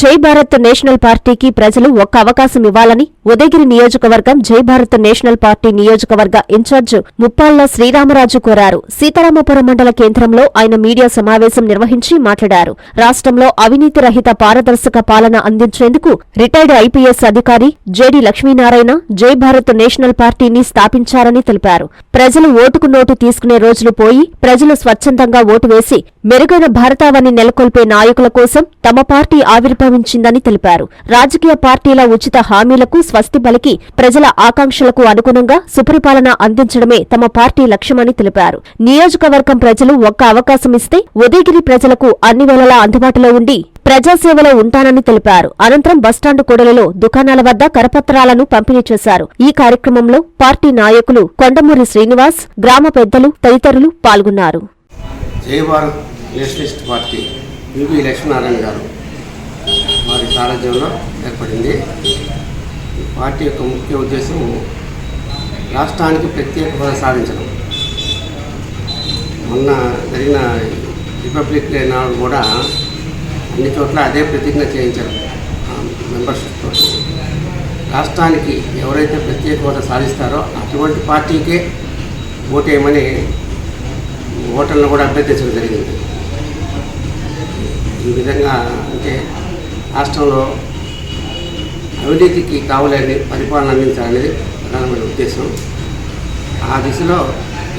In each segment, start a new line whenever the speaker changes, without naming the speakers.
జై భారత్ నేషనల్ పార్టీకి ప్రజలు ఒక్క అవకాశం ఇవ్వాలని ఉదయగిరి నియోజకవర్గం జై భారత్ నేషనల్ పార్టీ నియోజకవర్గ ఇన్ఛార్జ్ ముప్పాళ్ళ శ్రీరామరాజు కోరారు. సీతారామపురం మండల కేంద్రంలో ఆయన మీడియా సమావేశం నిర్వహించి మాట్లాడారు. రాష్ట్రంలో అవినీతి రహిత పారదర్శక పాలన అందించేందుకు రిటైర్డ్ ఐపీఎస్ అధికారి జేడి లక్ష్మీనారాయణ జై భారత్ నేషనల్ పార్టీని స్థాపించారని తెలిపారు. ప్రజలు ఓటుకు నోటు తీసుకునే రోజులు పోయి ప్రజలు స్వచ్ఛందంగా ఓటు వేసి మెరుగైన భారతావని నెలకొల్పే నాయకుల కోసం తమ పార్టీ ఆవిర్భవించిందని తెలిపారు. రాజకీయ పార్టీల ఉచిత హామీలకు స్వస్తి పలికి ప్రజల ఆకాంక్షలకు అనుగుణంగా సుపరిపాలన అందించడమే తమ పార్టీ లక్ష్యమని తెలిపారు. నియోజకవర్గం ప్రజలు ఒక్క అవకాశం ఇస్తే ఉదయగిరి ప్రజలకు అన్ని వేళలా అందుబాటులో ఉండి ప్రజాసేవలో ఉంటానని తెలిపారు. అనంతరం బస్టాండ్ కూడలిలో దుకాణాల వద్ద కరపత్రాలను పంపిణీ చేశారు. ఈ కార్యక్రమంలో పార్టీ నాయకులు కొండమూరి శ్రీనివాస్ గ్రామ పెద్దలు తదితరులు పాల్గొన్నారు.
జై భారత్ నేషనలిస్ట్ పార్టీ యువి లక్ష్మీనారాయణ గారు. వారి సారథ్యంలో ఏర్పడింది. ఈ పార్టీ యొక్క ముఖ్య ఉద్దేశం రాష్ట్రానికి ప్రత్యేక హోదా సాధించడం. మొన్న జరిగిన రిపబ్లిక్ డే నాడు కూడా అన్ని చోట్ల అదే ప్రతిజ్ఞ చేయించారు మెంబర్షిప్తో రాష్ట్రానికి ఎవరైతే ప్రత్యేక హోదా సాధిస్తారో అటువంటి పార్టీకే ఓటేయమని ఓటర్లను కూడా అభ్యర్థించడం జరిగింది. ఈ విధంగా అంటే రాష్ట్రంలో అవినీతికి కావలేని పరిపాలన అందించాలనేది ప్రధానమైన ఉద్దేశం. ఆ దిశలో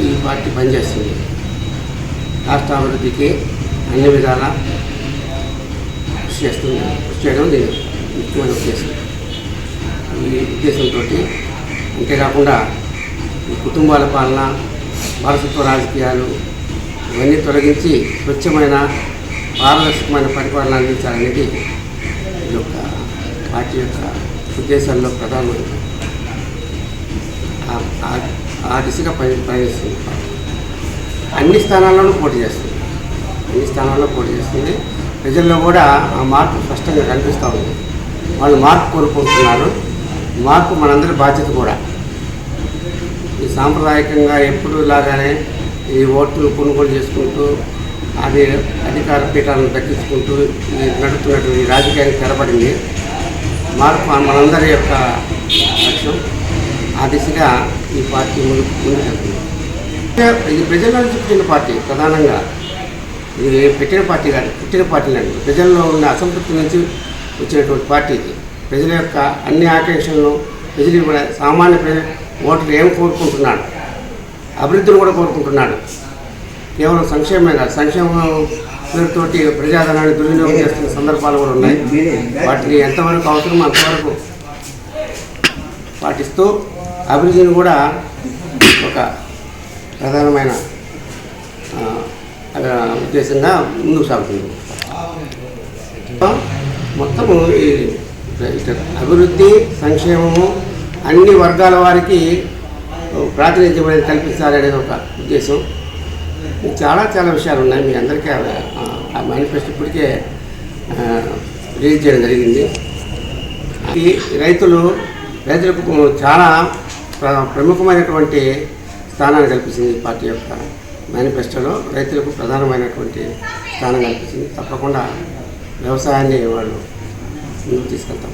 ఈ పార్టీ పనిచేస్తుంది. రాష్ట్ర అభివృద్ధికి అన్ని విధాలా కృషి చేస్తుంది. కృషి చేయడం దీని ముఖ్యమైన ఉద్దేశం. ఈ ఉద్దేశంతో అంతేకాకుండా ఈ కుటుంబాల పాలన వారసత్వ రాజకీయాలు ఇవన్నీ తొలగించి స్వచ్ఛమైన పారదర్శకమైన పరిపాలన అందించాలనేది యొక్క పార్టీ యొక్క ఉద్దేశాల్లో ప్రధాన ఆ- ఆ దిశగా పని పనిచేస్తుంది అన్ని స్థానాల్లోనూ పోటీ చేస్తుంది. అన్ని స్థానాల్లో పోటీ చేస్తుంది. ప్రజల్లో కూడా ఆ మార్పు స్పష్టంగా కనిపిస్తూ ఉంది. వాళ్ళు మార్పు కోరుకుంటున్నారు మార్పు మనందరి బాధ్యత కూడా. ఈ సాంప్రదాయకంగా ఎప్పుడు లాగానే ఈ ఓట్లు కొనుగోలు చేసుకుంటూ అది అధికార పీఠాలను దక్కించుకుంటూ నడుపుతున్నటువంటి రాజకీయానికి తెరపడింది. మార్పు మనందరి యొక్క లక్ష్యం. ఆ దిశగా ఈ పార్టీ ముందుకు ముందుకు వెళ్తుంది. ఇది ప్రజల నుంచి పుట్టిన పార్టీ ప్రధానంగా. ఇది పెట్టిన పార్టీ కాదు పుట్టిన పార్టీ లాంటి ప్రజల్లో ఉన్న అసంతృప్తి నుంచి వచ్చినటువంటి పార్టీ ఇది. ప్రజల యొక్క అన్ని ఆకాంక్షలను ప్రజలు కూడా సామాన్య ప్రజల ఓటర్లు ఏం కోరుకుంటున్నాడు? అభివృద్ధిని కూడా కోరుకుంటున్నాడు. కేవలం సంక్షేమమే కాదు సంక్షేమం పేరుతోటి ప్రజాధనాన్ని దుర్వినియోగం చేస్తున్న సందర్భాలు కూడా ఉన్నాయి. వాటిని ఎంతవరకు అవసరమో అంతవరకు పాటిస్తూ అభివృద్ధిని కూడా ఒక ప్రధానమైన ఉద్దేశంగా ముందుకు సాగుతుంది. మొత్తము ఈ అభివృద్ధి సంక్షేమము అన్ని వర్గాల వారికి ప్రాతినిధ్యం అనేది కల్పించాలనేది ఒక ఉద్దేశం. చాలా చాలా విషయాలు ఉన్నాయి. మీ అందరికీ ఆ- మేనిఫెస్టో ఇప్పటికే రిలీజ్ చేయడం జరిగింది. ఈ రైతులు రైతులకు చాలా ప్ర- ప్రముఖమైనటువంటి స్థానాన్ని కల్పించింది పార్టీ యొక్క మేనిఫెస్టోలో రైతులకు ప్రధానమైనటువంటి స్థానం కల్పించింది తప్పకుండా వ్యవసాయాన్ని వాళ్ళు ముందుకు తీసుకెళ్తాము